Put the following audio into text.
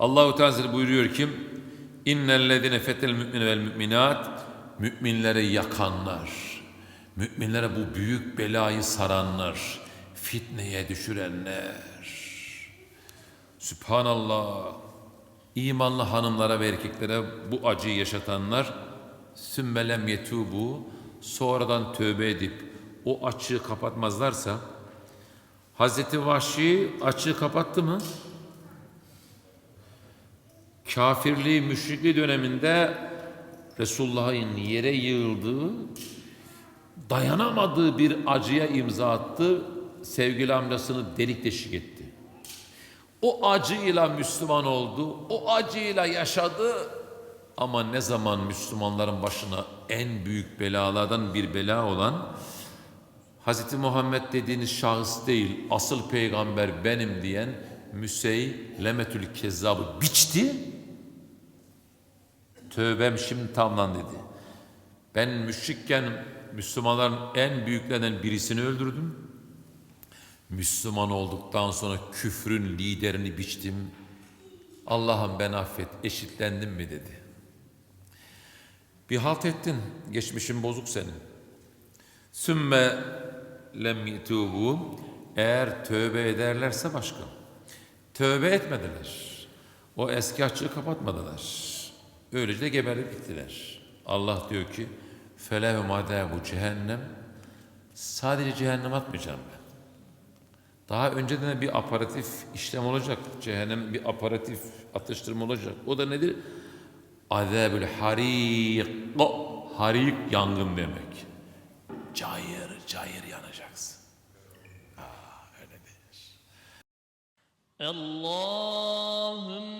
Allahu Teala buyuruyor ki innellezine fetel mümine vel müminat. Müminleri yakanlar müminlere bu büyük belayı saranlar fitneye düşürenler. Sübhanallah. İmanlı hanımlara ve erkeklere bu acıyı yaşatanlar sümmelem yetubu. Sonradan tövbe edip o açığı kapatmazlarsa Hazreti Vahşi açığı kapattı mı? Kafirliği, müşrikliği döneminde Resulullah'ın yere yığıldığı, dayanamadığı bir acıya imza attı. Sevgili amcasını delik deşik etti. O acıyla Müslüman oldu, o acıyla yaşadı. Ama ne zaman Müslümanların başına en büyük belalardan bir bela olan Hz. Muhammed dediğiniz şahıs değil, asıl peygamber benim diyen Müseylemetül Kezzab'ı biçti. Tövbem şimdi tamlan dedi. Ben müşrikken Müslümanların en büyüklerinden birisini öldürdüm. Müslüman olduktan sonra küfrün liderini biçtim. Allah'ım ben affet, eşitlendim mi dedi. Bir halt ettin, geçmişin bozuk senin. Sümme lem yitubu eğer tövbe ederlerse başka. Tövbe etmediler. O eski açığı kapatmadılar. Böylece de geberip gittiler. Allah diyor ki felev bu cehennem sadece cehennem atmayacağım ben. Daha önceden bir aparatif işlem olacak. Cehennem bir aparatif atıştırma olacak. O da nedir? Azabül harik. Harik yangın demek. Cayır cayır yanacaksın. Aa, öyle değil. Allahümme